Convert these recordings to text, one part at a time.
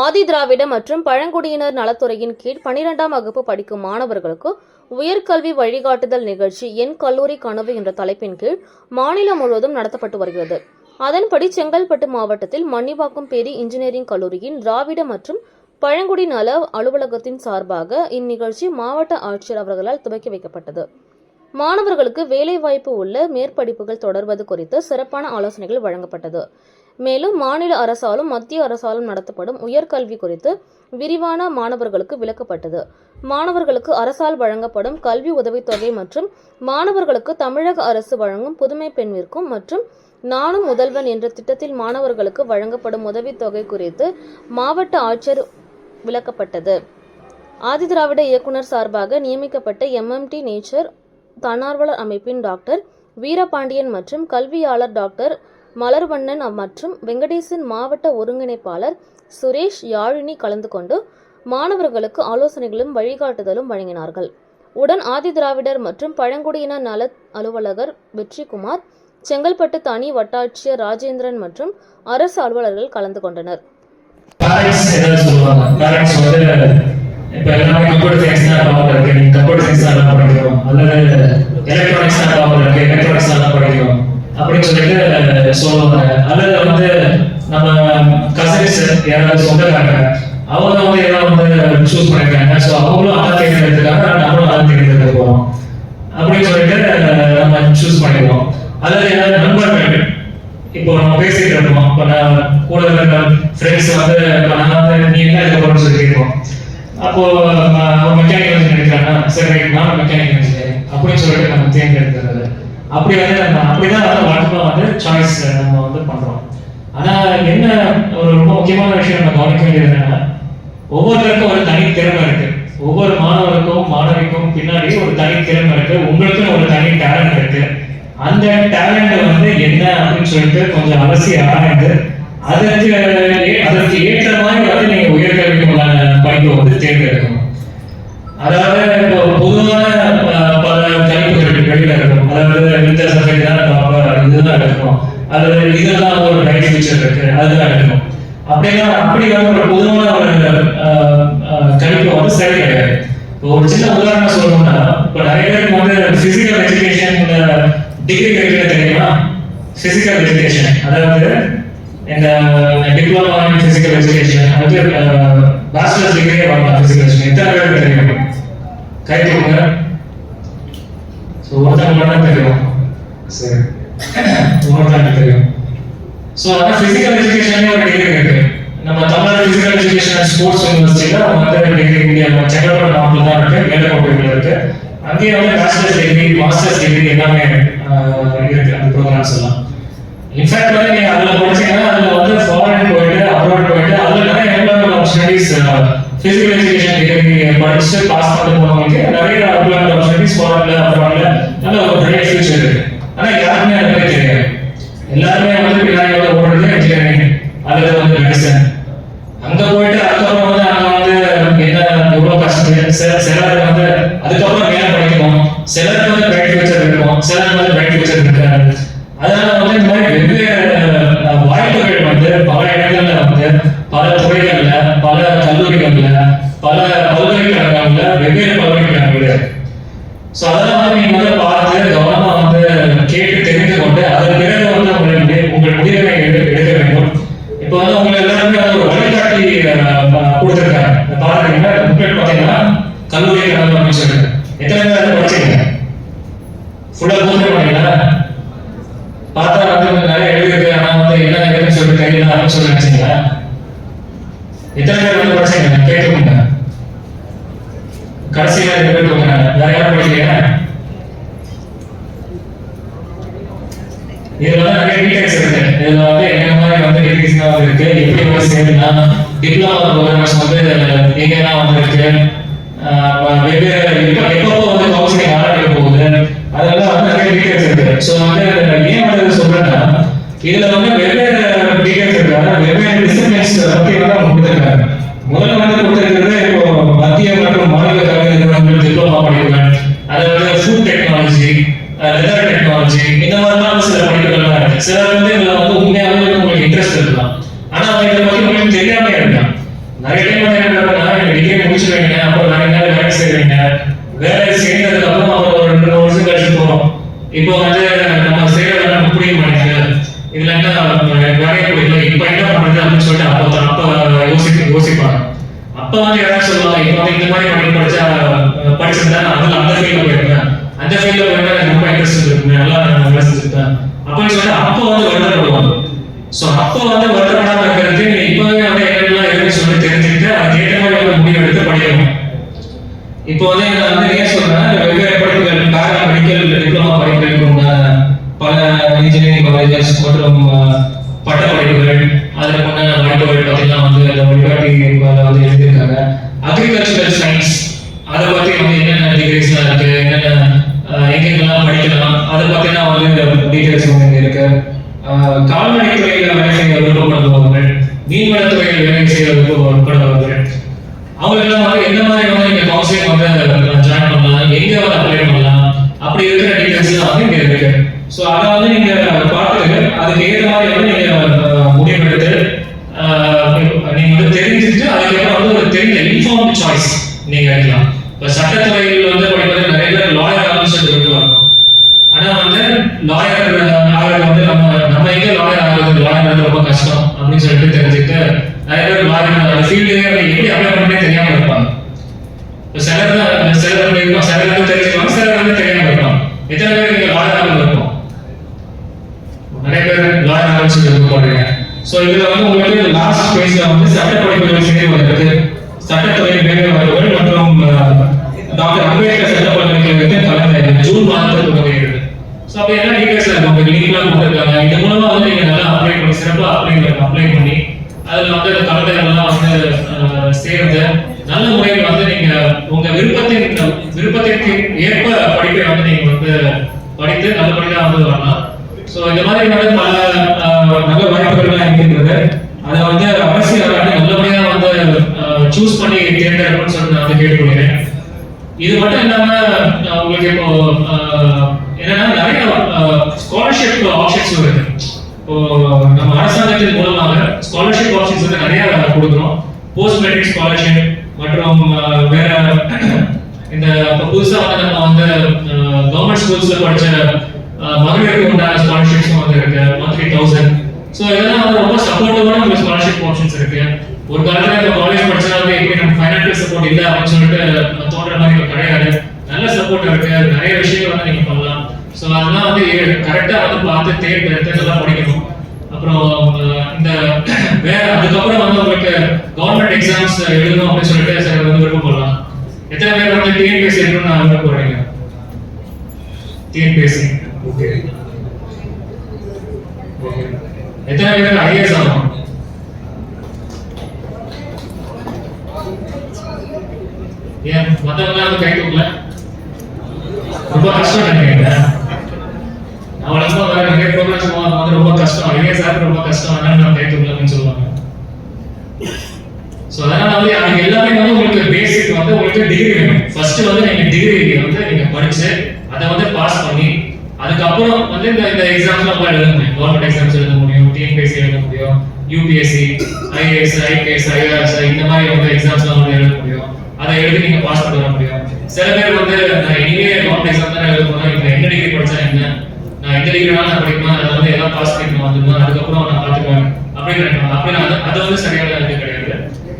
ஆதி திராவிட மற்றும் பழங்குடியினர் நலத்துறையின் கீழ் பனிரெண்டாம் வகுப்பு படிக்கும் மாணவர்களுக்கு உயர்கல்வி வழிகாட்டுதல் நிகழ்ச்சி என் கல்லூரி கனவு என்ற தலைப்பின் கீழ் மாநிலம் முழுவதும் நடத்தப்பட்டு வருகிறது. அதன்படி செங்கல்பட்டு மாவட்டத்தில் மன்னிவாக்கம் பேரி இன்ஜினியரிங் கல்லூரியின் திராவிட மற்றும் பழங்குடி நல அலுவலகத்தின் சார்பாக இந்நிகழ்ச்சி மாவட்ட ஆட்சியர் அவர்களால் துவக்கி வைக்கப்பட்டது. மாணவர்களுக்கு வேலைவாய்ப்பு உள்ள மேற்படிப்புகள் தொடர்வது குறித்து சிறப்பான ஆலோசனைகள் வழங்கப்பட்டது. மேலும் மாநில அரசாலும் மத்திய அரசாலும் நடத்தப்படும் உயர்கல்வி குறித்து விரிவான மாணவர்களுக்கு விளக்கப்பட்டது. மாணவர்களுக்கு அரசால் வழங்கப்படும் கல்வி உதவித்தொகை மற்றும் மாணவர்களுக்கு தமிழக அரசு வழங்கும் புதுமை பெண்ணிற்கும் மற்றும் நானும் முதல்வன் என்ற திட்டத்தில் மாணவர்களுக்கு வழங்கப்படும் உதவித்தொகை குறித்து மாவட்ட ஆட்சியர் விளக்கப்பட்டது. ஆதிதிராவிட இயக்குனர் சார்பாக நியமிக்கப்பட்ட எம்எம்டி நேச்சர் தன்னார்வலர் அமைப்பின் டாக்டர் வீரபாண்டியன் மற்றும் கல்வியாளர் டாக்டர் மலர்வண்ணன் மற்றும் வெங்கடேசன் மாவட்ட ஒருங்கிணைப்பாளர் சுரேஷ் யாழினி கலந்து கொண்டு மாணவர்களுக்கு ஆலோசனைகளும் வழிகாட்டுதலும் வழங்கினார்கள். உடன் ஆதி திராவிடர் மற்றும் பழங்குடியின நல அலுவலகர் வெற்றிகுமார் செங்கல்பட்டு தனி வட்டாட்சியர் ராஜேந்திரன் மற்றும் அரசு அலுவலர்கள் கலந்து கொண்டனர். பேரண்ட்ஸ் இப்போ எல்லாமே கம்ப்யூட்டர் சயின்ஸ் தான் டாப் இருக்கு கம்ப்யூட்டர் சயின்ஸ் தான் நல்லா அல்லது எலக்ட்ரானிக்ஸ் தான் டாப் இருக்கு எலக்ட்ரானிக்ஸ் தான் படிக்கிறோம் அப்படின்னு சொல்லிட்டு சொல்லுவாங்க. அல்லது வந்து நம்ம கசின்ஸ் யாராவது சொந்தக்காரங்க அவங்க வந்து ஏதாவது வந்து சூஸ் பண்ணிருக்காங்க. ஸோ அவங்களும் அதை தேர்ந்தெடுத்துக்காங்க நம்மளும் அதை தேர்ந்தெடுக்க போறோம். அப்படின்னு சொல்லிட்டு நம்ம சூஸ் பண்ணிடுவோம் அல்லது ஏதாவது நண்பர்கள். இப்போ நம்ம பேசிட்டு இருக்கோம். இப்போ நான் கூட இருக்கிற ஃப்ரெண்ட்ஸ் வந்து இப்போ நான் வந்து நீ என்ன இருக்க போறேன்னு சொல்லியிருக்கோம் அப்போ மெக்கானிக்கல் இன்ஜினியர் இருக்கானா சரி நான் மெக்கானிக்கல் இன்ஜினியர் அப்படின்னு சொல்லிட்டு நம்ம தேர்ந்தெடுக்கிறது. அப்படி வந்து நம்ம அப்படிதான் வந்து வழக்கமா வந்து சாய்ஸ் நம்ம வந்து பண்றோம். ஆனா என்ன ஒரு ரொம்ப முக்கியமான விஷயம் நம்ம கவனிக்க வேண்டியது என்னன்னா ஒவ்வொருத்தருக்கும் ஒரு தனி திறமை இருக்கு. ஒவ்வொரு மாணவருக்கும் மாணவிக்கும் பின்னாடி ஒரு தனி திறமை இருக்கு. உங்களுக்கும் ஒரு தனி டேலண்ட் இருக்கு. அந்த டேலண்ட் வந்து என்ன அப்படின்னு சொல்லிட்டு கொஞ்சம் அலசி ஆராய்ந்து அதற்கு அதற்கு ஏற்ற மாதிரி வந்து அதுதான் எடுக்கணும் அப்படின்னா அப்படி வந்து ஒரு பொதுவான ஒரு கணிப்பு வந்து சரி கிடையாது. இப்போ ஒரு சின்ன உதாரணம் சொல்லணும்னா இப்போ நிறைய பேருக்கு வந்து பிசிக்கல் எஜுகேஷன் டிகிரி கிடைக்கிறது தெரியுமா? பிசிக்கல் எஜுகேஷன் அதாவது இந்த டிப்ளமா இன் பிசிக்கல் எஜுகேஷன் அது பேச்சுலர்ஸ் டிகிரியே வாங்கலாம் பிசிக்கல் எஜுகேஷன் எத்தனை பேருக்கு தெரியும்? கை கொடுங்க. ஸோ ஒருத்தவங்க மட்டும் தெரியும். சரி. ஒருத்தவங்க தெரியும். ஸோ ஆனால் ஃபிசிக்கல் எஜுகேஷனே ஒரு டிகிரி இருக்கு. நம்ம Tamil Nadu physical education and sports யூனிவர்சிட்டியில் வந்து டிகிரி இந்தியா செங்கல்பட்டு மாவட்டத்தில் தான் இருக்கு. மேலக்கோட்டையில் இருக்கு. அங்கேயே வந்து பேச்சுலர்ஸ் டிகிரி மாஸ்டர்ஸ் டிகிரி எல்லாமே இருக்கு. அந்த ப்ரோக்ராம்ஸ் எல்லாம். இன்ஃபேக்ட் வந்து நீங்க அதுல படிச்சீங்கன்னா அதுல வந்து ஃபாரின் போயிட்டு அப்ராட் போயிட்டு அதுல நிறைய employment opportunities physical education degree படிச்சு பாஸ் பண்ணிட்டு போனவங்களுக்கு நிறைய எம்ப்ளாய்மெண்ட் ஆப்பர்ச்சுனிட்டிஸ் ஃபாரின்ல அப்ராட்ல நல்ல ஒரு பெரிய ஃபியூச்சர் இருக்கு. ஆனா யாருமே அதை பத்தி தெரியாது. எல்லாருமே வந்து பின்னாடி வந்து ஓடுறது இன்ஜினியரிங் அல்லது வந்து மெடிசன் அங்க போயிட்டு அதுக்கப்புறம் வந்து நாங்க வந்து என்ன எவ்வளவு கஷ்டம் சில- சிலர் வந்து அதுக்கப்புறம் மேல படிக்கணும் சிலருக்கு வந்து பிரைட் ஃபியூச்சர் இருக்கும் சிலருக்கு வந்து பிரைட் ஃபியூச்சர் இருக்காது அதனால வந்து இந்த மாதிரி வெவ்வேறு வாய்ப்புகள் வந்து பல இடங்கள்ல வந்து பல துறைகள்ல பல கல்லூரிகள்ல பல பல்கலைக்கழகங்கள்ல வெவ்வேறு பல்கலைக்கழகங்கள் இருக்கு ஸோ அதெல்லாம் வந்து நீங்க வந்து பார்த்து கவனமா வந்து கேட்டு தெரிந்து கொண்டு அதன் பிறகு வந்து உங்களுடைய உங்கள் முடிவை எடு- எடுக்க வேண்டும் இப்போ வந்து உங்க எல்லாருமே வந்து ஒரு வழிகாட்டி அஹ், ப- கொடுத்திருக்காங்க இந்த பாருங்க புக்லெட் பார்த்தீங்கன்னா கல்லூரி கலந்து அப்படின்னு சொல்லிட்டு எத்தனை பேர் அதை படிச்சீங்க ஃபுல்லா பூர்த்தி பண்ணீங்களா பார்த்தா வந்து நிறைய எழுதிருக்கு ஆனா வந்து என்ன எழுதுன்னு சொல்லிட்டு தெரியல அப்படின்னு சொல்லி நினைச்சீங்களா? எத்தனை பேர் வந்து படிச்சீங்க கேட்டுக்கோங்க கடைசியில ரெண்டு பேர் தூக்குறாங்க வேற யாரும் படிக்கலையா? இதுல வந்து நிறைய டீடைல்ஸ் இருக்கு. இதுல வந்து என்ன மாதிரி வந்து டிகிரிஸ் தான் இருக்கு எப்படி வந்து சேர்ந்துனா டிப்ளமா ப்ரோக்ராம்ஸ் வந்து எங்கெல்லாம் வந்து இருக்கு வெவ்வேறு எப்ப நிறைய டைம் அப்புறம் நான் என்ன வேலை செய்வீங்க வேலை செய்யறதுக்கு அப்புறம் ஒரு ரெண்டு வருஷம் கழிச்சு இப்போ வந்து நம்ம செய்யறது நமக்கு புரிய மாட்டேங்குது. இதுல என்ன வேலையை பிடிக்கல இப்ப என்ன பண்றது அப்படின்னு சொல்லிட்டு அப்ப அப்ப யோசிக்க யோசிப்பாங்க. அப்ப வந்து யாராவது சொல்லுவாங்க இப்ப வந்து இந்த மாதிரி பண்ணி படிச்சா படிச்சிருந்தா அதுல அந்த ஃபீல்ட்ல போயிருந்தேன் அந்த ஃபீல்ட்ல போயிருந்தா ரொம்ப இன்ட்ரெஸ்ட் இருக்கு. நல்லா வேலை சொல்லிட்டு அப்ப வந்து வருத்தப்படுவாங்க. ஸோ அப்போ வந்து எங்கெங்கெல்லாம் படிக்கலாம். அதை பத்தினா வந்து டீட்டெயில்ஸ் வந்து இங்க இருக்கு. கால்நடை துறையில வேலை செய்ய விருப்பப்படுபவர்கள் மீன்வளத்துறையில் வேலை செய்ய விருப்பப்படுபவர்கள் அவங்களெல்லாம் வந்து எந்த மாதிரி வந்து நீங்க கவுன்சிலிங் வந்து ஜாயின் பண்ணலாம் எங்க வந்து அப்ளை பண்ணலாம் அப்படி இருக்கிற டீட்டெயில்ஸ் வந்து இங்க இருக்கு. ஸோ அதை வந்து நீங்க பார்த்து அதுக்கு ஏற்ற மாதிரி வந்து நீங்க முடிவு முடிவெடுத்து அஹ், நீங்க வந்து தெரிஞ்சுட்டு அதுக்கப்புறம் வந்து ஒரு தெரிஞ்ச இன்ஃபார்ம் சாய்ஸ் நீங்க எடுக்கலாம். இப்போ சட்டத்தை வந்து படிப்பது நிறைய பேர் லாயர் ஆகணும்னு சொல்லிட்டு விரும்புவாங்க ஆனா வந்து லாயர் ஆகிறது வந்து நம்ம நம்ம எங்க லாயர் ஆகிறது லாயர் வந்து ரொம்ப கஷ்டம் அப்படின்னு சொல்லிட்டு தெரிஞ்சுட்டு நிறைய பேர் லாயர் ஃபீல்டு எப்படி அப்ளை பண்ணே தெரியாம இருப்பாங்க இப்போ சிலர் தான் சிலர் வந்து இருக்கும் சிலர் வந்து தெரிஞ்சுக்கலாம் சிலர் வந்து தெரியாம இருப்பாங்க எத்தனை பேர் நீங்க லாயர் ஆக இருக்கும் நிறைய பேர் லாயர் ஆகணும்னு சொல்லி ஸோ இதுல வந்து உங்களுக்கு லாஸ்ட் பேஸ்ல வந்து சட்ட படிப்புகள் சேர்வதற்கு சட்டத்துறை வேலை வாய்ப்புகள் மற்றும் டாக்டர் அம்பேத்கர் சட்ட பல்கலைக்கழகத்தின் தலைமை ஜூன் மாதத்தில் தொடங்குகிறது ஸோ அப்போ என்ன டீடைல்ஸ் இருக்கும் உங்களுக்கு லிங்க்லாம் கொடுத்துருக்காங்க. இது மூலமா வந்து நீங்க நல்லா அப்ளை பண்ணி சிறப்பாக அப்ளை அப்ளை பண்ணி அதில் வந்து அந்த கலவைகள்லாம் வந்து சேர்ந்து நல்ல முறையில் வந்து நீங்க உங்க விருப்பத்தின் விருப்பத்திற்கு ஏற்ப படிப்பை வந்து நீங்க வந்து படித்து நல்லபடியாக வந்து வரலாம். ஸோ இந்த மாதிரி வந்து பல நல்ல வாய்ப்புகள்லாம் இருக்கிறது அதை வந்து அரசியல் நல்லபடியா வந்து சூஸ் பண்ணி தேர்ந்தெடுக்கணும்னு சொல்லி நான் வந்து கேட்டுக்கொள்கிறேன். இது மட்டும் இல்லாம உங்களுக்கு இப்போ என்னன்னா நிறைய ஸ்காலர்ஷிப் ஆப்ஷன்ஸ் இருக்கு. இப்போ நம்ம அரசாங்கத்தின் மூலமாக ஸ்காலர்ஷிப் ஆப்ஷன்ஸ் வந்து நிறைய கொடுக்குறோம். போஸ்ட் மெட்ரிக் ஸ்காலர்ஷிப் மற்றும் வேற இந்த இப்போ புதுசா வந்து நம்ம வந்து கவர்மெண்ட் ஸ்கூல்ஸ்ல படிச்ச மகளிருக்கு உண்டான ஸ்காலர்ஷிப்ஸும் வந்து இருக்கு. மந்த்லி தௌசண்ட் ஸோ இதெல்லாம் வந்து ரொம்ப சப்போர்ட்டிவான ஒரு ஸ்காலர்ஷிப் ஆப்ஷன்ஸ் இருக்கு. ஒரு காலத்துல இந்த காலேஜ் படிச்சாலே எப்படி நம்ம ஃபைனான்சியல் சப்போர்ட் இல்லை அப்படின்னு சொல்லிட்டு தோன்ற மாதிரி கிடையாது. நல்ல சப்போர்ட் இருக்கு. நிறைய விஷயங்கள் வந்து நீங்க பண்ணலாம். ஸோ அதெல்லாம் வந்து கரெக்டா வந்து பார்த்து தேர்ந்தெடுத்து எல்லாம் படிக்கணும். அப்புறம் இந்த வேற அதுக்கப்புறம் வந்து உங்களுக்கு கவர்மெண்ட் எக்ஸாம்ஸ் எழுதணும் அப்படின்னு சொல்லிட்டு சிலர் வந்து விருப்பப்படலாம் எத்தனை பேர் வந்து டிஎன்பிஎஸ்சி எழுதணும்னு நான் விருப்பப்படுறீங்க டிஎன்பிஎஸ்சி ஓகே ஓகே எத்தனை பேருக்கு ஐஏஎஸ் ஆகணும் ஏன் மத்தவங்க வந்து கை தூக்கல ரொம்ப கஷ்டம் நினைக்கிறேன் நான் வழக்கமா வேற நிறைய ப்ரோக்ராம்ஸ் ரொம்ப கஷ்டம். ஐயா சார் ரொம்ப கஷ்டம். அதனால நான் கை சொல்லுவாங்க. ஸோ அதனால வந்து அது எல்லாமே வந்து உங்களுக்கு பேசிக் வந்து உங்களுக்கு டிகிரி வேணும். ஃபர்ஸ்ட் வந்து நீங்க டிகிரி வந்து நீங்க படிச்சு அதை வந்து பாஸ் பண்ணி அதுக்கப்புறம் வந்து இந்த இந்த எக்ஸாம்ஸ்லாம் போய் எழுத முடியும். கவர்மெண்ட் எக்ஸாம்ஸ் எழுத முடியும். டிஎன்பிஎஸ்சி எழுத முடியும். யூபிஎஸ்சி ஐஏஎஸ் ஐபிஎஸ் ஐஆர்எஸ் இந்த மாதிரி வந்து எக்ஸாம்ஸ்லாம் வந்து எழுத முடியும். அதை எழுதி நீங்க பாஸ் பண்ண முடியும். சில பேர் வந்து நான் இனிமே கவர்மெண்ட் எக்ஸாம் தான் எழுத போனா இப்போ எந்த டிகிரி படிச்சா என்ன? நான் எந்த டிகிரினாலும் வேணாலும் படிப்பேன். வந்து எல்லாம் பாஸ் பண்ணிட்டு வந்துருந்தேன் அதுக்கப்புறம் நான் பார்த்துக்குவேன். அப்படின்னு நினைப்பாங்க அது அது வந்து சரியான இது கிடையாது.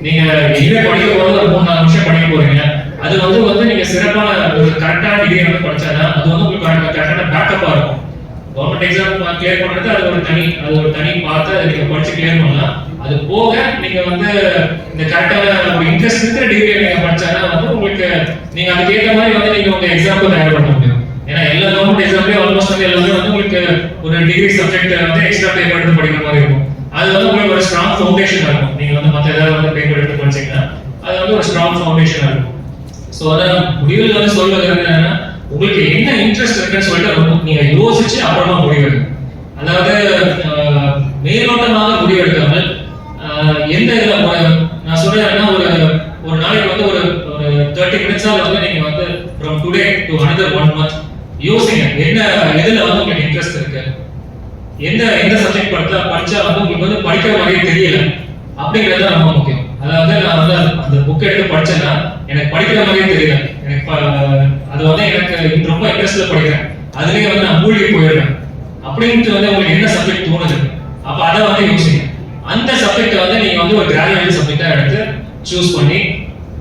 நீங்க இனிமே படிக்க போறது ஒரு மூணு நாலு நிமிஷம் படிக்க போறீங்க. அது வந்து வந்து நீங்க சிறப்பான ஒரு கரெக்டான டிகிரி வந்து படிச்சாதான் அது வந்து உங்களுக்கு கரெக்டான பேக்கப்பா இருக்கும். கவர்மெண்ட் எக்ஸாம் கிளியர் பண்றது அது ஒரு தனி அது ஒரு தனி பார்த்து அதை நீங்க படிச்சு கிளியர் பண்ணலாம். அது போக நீங்க வந்து இந்த கரெக்டான ஒரு இன்ட்ரெஸ்ட் இருக்கிற டிகிரி நீங்க படிச்சாதான் வந்து உங்களுக்கு நீங்க அதுக்கேற்ற மாதிரி வந்து நீங்க உங்க எக்ஸாம்க்கு தயார் பண்ண முடியும். ஏன்னா எல்லா கவர்மெண்ட் எக்ஸாம்லயும் ஆல்மோஸ்ட் வந்து எல்லாமே வந்து உங்களுக்கு ஒரு டிகிரி சப்ஜெக்ட் வந்து எக்ஸ்ட்ரா பேப்பர் எடுத்து படிக்கிற மாதிரி இருக்கும். அது வந்து உங்களுக்கு ஒரு ஸ்ட்ராங் ஃபவுண்டேஷன் இருக்கும். நீங்க வந்து மத்த ஏதாவது வந்து பேப்பர் எடுத்து படிச்சீங்கன்னா அது வந்து ஒரு ஸ்ட்ராங் ஃபவுண்டேஷன் இருக்கும். ஸோ அதான் முடிவில் வந்து சொல்றது என்னன்னா உங்களுக்கு என்ன இன்ட்ரெஸ்ட் இருக்குன்னு சொல்லிட்டு நீங்க யோசிச்சு அப்புறமா முடிவு அதாவது அஹ், மேலோட்டமாக முடிவெடுக்காமல் அஹ், எந்த இதுல மு- நான் சொல்றேன் என்ன ஒரு ஒரு நாளைக்கு வந்து ஒரு ஒரு தேர்ட்டி மினிட்ஸா வந்து நீங்க வந்து from today to another one month யோசிங்க என்ன எதுல வந்து உங்களுக்கு இன்ட்ரெஸ்ட் இருக்கு எந்த எந்த சப்ஜெக்ட் படிச்சா படிச்சா வந்து உங்களுக்கு வந்து படிக்கிற மாதிரியே தெரியல அப்படிங்கிறது தான் ரொம்ப முக்கியம் அதாவது நான் வந்து அந்த- அந்த புக் எடுத்து படிச்சேன்னா எனக்கு படிக்கிற மாதிரியே தெரியல எனக்கு ப- அது வந்து எனக்கு ரொம்ப இன்ட்ரெஸ்ட்ல படிக்கிறேன். அதுலயே வந்து நான் மூழ்கி போயிடுறேன். அப்படின்ட்டு வந்து உங்களுக்கு என்ன சப்ஜெக்ட் தோணுது? அப்ப அதை வந்து யோசிங்க. அந்த சப்ஜெக்ட் வந்து நீங்க வந்து ஒரு கிராஜுவேட் சப்ஜெக்டா எடுத்து சூஸ் பண்ணி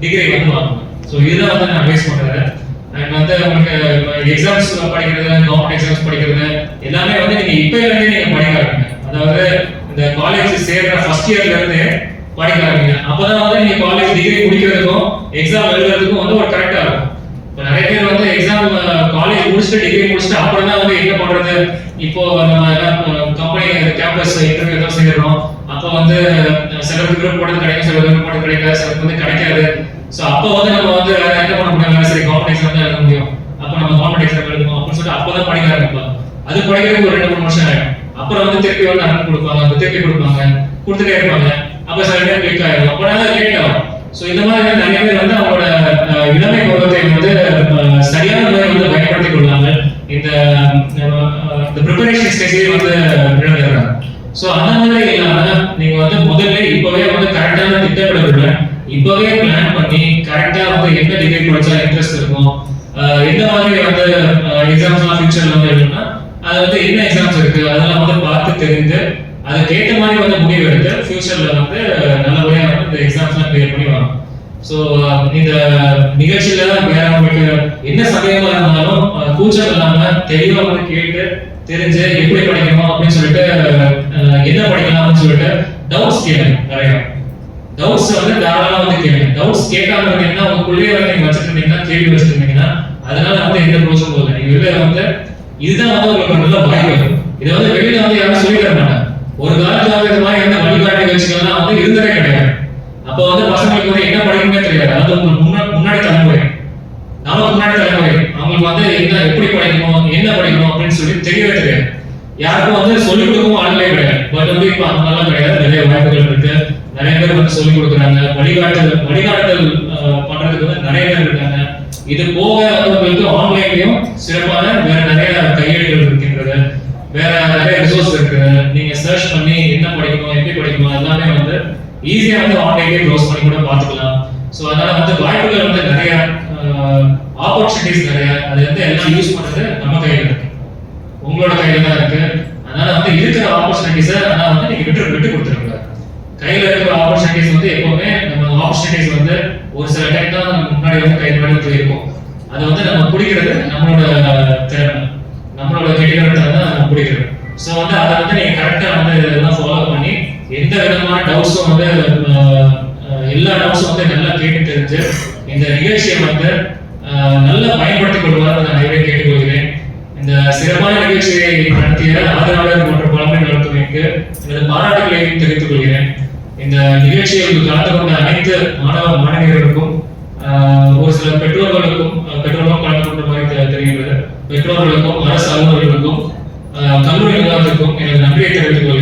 டிகிரி வந்து வாங்கணும். ஸோ இதுதான் வந்து நான் அட்வைஸ் பண்றேன். அண்ட் வந்து உங்களுக்கு எக்ஸாம்ஸ் படிக்கிறது கவர்மெண்ட் எக்ஸாம்ஸ் படிக்கிறது எல்லாமே வந்து நீங்க இப்போ இருந்தே நீங்க படிக்க ஆரம்பிங்க. அதாவது இந்த காலேஜ் சேர்ற ஃபர்ஸ்ட் இயர்ல இருந்து படிக்க ஆரம்பிங்க. அப்பதான் வந்து நீங்க காலேஜ் டிகிரி முடிக்கிறதுக்கும் எக்ஸாம் எழுதுறதுக்கும் வந்து ஒரு கரெக்டா இருக்கும் இப்ப நிறைய பேர் காலேஜ் முடிச்சுட்டு டிகிரி முடிச்சுட்டு அப்புறம் தான் வந்து என்ன பண்றது? இப்போ நம்ம கம்பெனி கேம்பஸ் இன்டர்வியூ ஏதோ செய்யறோம். அப்போ வந்து சில சிலருக்கு விருப்பம் கிடைக்கும் சில விருப்பம் போடுறது கிடைக்காது சிலருக்கு வந்து கிடைக்காது. ஸோ அப்போ வந்து நம்ம வந்து என்ன பண்ண முடியும்? சரி கவர்மெண்ட் எக்ஸாம் தான் எழுத முடியும். அப்போ நம்ம கவர்மெண்ட் எக்ஸாம் எழுதணும் அப்படின்னு சொல்லிட்டு அப்போதான் படிக்க ஆரம்பிப்போம் அது படிக்கிறதுக்கு ஒரு ரெண்டு மூணு வருஷம் ஆகும் அப்புறம் வந்து திருப்பி வந்து அட்டன் கொடுப்பாங்க. திருப்பி கொடுப்பாங்க. கொடுத்துட்டே இருப்பாங்க. அப்ப சில பேர் கிளிக் ஆயிடும் அப்போ லேட் ஆகும். ஸோ இந்த மாதிரி நிறைய பேர் வந்து அவங்களோட இளமை பருவத்தை வந்து சரியான முறையில் வந்து பயன்படுத்திக் கொள்ளாமல் இந்த இந்த ப்ரிப்பரேஷன் ஸ்டேஜ்லேயே வந்து இழந்துடுறாங்க ஸோ அந்த மாதிரி இல்லாம நீங்க வந்து முதல்ல இப்பவே வந்து கரெக்டான திட்டமிடல இப்பவே பிளான் பண்ணி கரெக்டா வந்து என்ன டிகிரி படிச்சா இன்ட்ரெஸ்ட் இருக்கும் எந்த மாதிரி வந்து எக்ஸாம்ஸ்லாம் ஃபியூச்சர்ல வந்து எழுதுனா அது வந்து என்ன எக்ஸாம்ஸ் இருக்கு அதெல்லாம் வந்து பார்த்து தெரிஞ்சு அதுக்கேற்ற மாதிரி வந்து முடிவு எடுத்து ஃபியூச்சர்ல வந்து நல்லபடியா வந்து இந்த எக்ஸாம்ஸ்லாம் கிளியர் பண்ணி வரும் ஸோ இந்த நிகழ்ச்சியில வேற உங்களுக்கு என்ன சந்தேகமா இருந்தாலும் கூச்சம் இல்லாம தெளிவா வந்து கேட்டு தெரிஞ்சு எப்படி படிக்கணும் அப்படின்னு சொல்லிட்டு என்ன படிக்கலாம் அப்படின்னு சொல்லிட்டு டவுட்ஸ் கேளுங்க நிறைய டவுட்ஸ் வந்து தாராளமா வந்து கேளுங்க. டவுட்ஸ் கேட்காம இருந்தீங்கன்னா உங்களுக்குள்ளே வந்து நீங்க வச்சுட்டு இருந்தீங்கன்னா கேள்வி வச்சுட்டு இருந்தீங்கன்னா அதனால வந்து எந்த ப்ரோஸும் போகல. நீங்க வெளியில வந்து இதுதான் வந்து உங்களுக்கு நல்ல வாய்ப்பு இதை வந்து வெளியில வந்து யாரும் ஒரு காலத்துல மாதிரி வழிகாட்டு நிகழ்ச்சிகள்லாம் வந்து இருந்ததே கிடையாது. அப்போ வந்து பசங்களுக்கு வந்து என்ன படிக்கணுமே தெரியாது. அதாவது உங்களுக்கு முன்னாடி முன்னாடி தலைமுறை. நமக்கு முன்னாடி தலைமுறை. அவங்களுக்கு வந்து என்ன எப்படி படிக்கணும் என்ன படிக்கணும் அப்படின்னு சொல்லி தெரியவே தெரியாது. யாருக்கும் வந்து சொல்லிக் கொடுக்கவும் ஆளுமே கிடையாது. பட் வந்து இப்போ அந்த கிடையாது. நிறைய வாய்ப்புகள் இருக்கு. நிறைய பேர் வந்து சொல்லிக் கொடுக்குறாங்க. வழிகாட்டுதல் வழிகாட்டுதல் பண்றதுக்கு வந்து நிறைய பேர் இருக்காங்க. இது போக உங்களுக்கு ஆன்லைன்லயும் சிறப்பான வேற நிறைய கையேடுகள் இருக்கின்றது. வேற நிறைய ரிசோர்ஸ் இருக்கு. நீங்க சர்ச் பண்ணி என்ன படிக்கணும் எப்படி படிக்கணும் எல்லாமே வந்து ஈஸியா வந்து ஆன்லைன்லயே க்ளோஸ் பண்ணி கூட பார்த்துக்கலாம். ஸோ அதனால வந்து வாய்ப்புகள் வந்து நிறைய ஆப்பர்ச்சுனிட்டிஸ் நிறைய. அது வந்து எல்லாம் யூஸ் பண்றது நம்ம கையில இருக்கு. உங்களோட கையில தான் இருக்கு. அதனால வந்து இருக்கிற ஆப்பர்ச்சுனிட்டிஸை அதனால் வந்து நீங்க விட்டு விட்டு கொடுத்துருங்க. கையில இருக்கிற ஆப்பர்ச்சுனிட்டிஸ் வந்து எப்பவுமே நம்ம ஆப்பர்ச்சுனிட்டிஸ் வந்து ஒரு சில டைம் தான் நம்ம முன்னாடி வந்து கை முன்னாடி போயிருக்கும் அது வந்து நம்ம பிடிக்கிறது நம்மளோட திறமை. நம்மளோட கெட்டிக்காரத்தை தான் நம்ம பிடிக்கிறது ஸோ வந்து அதை வந்து நீங்க கரெக்டாக வந்து இதெல்லாம் ஃபாலோ பண்ணி எந்த விதமான டவுட்ஸும் வந்து எல்லா டவுட்ஸும் வந்து நல்லா கேட்டு தெரிஞ்சு இந்த நிகழ்ச்சியை வந்து நல்லா பயன்படுத்திக் கொள்வார் நான் நிறைய கேட்டுக்கொள்கிறேன். இந்த சிறப்பான நிகழ்ச்சியை நடத்திய ஆதரவாளர் போன்ற பழமை நடத்துவதற்கு எனது பாராட்டுகளையும் தெரிவித்துக் கொள்கிறேன். இந்த நிகழ்ச்சியில் கலந்து கொண்ட அனைத்து மாணவ மாணவியர்களுக்கும் ஆஹ், ஒரு சில பெற்றோர்களுக்கும் பெற்றோர்களும் கலந்து கொண்ட மாதிரி தெரிகிறது பெற்றோர்களுக்கும் அரசு அலுவலர்களுக்கும் கல்லூரி நிர்வாகத்திற்கும்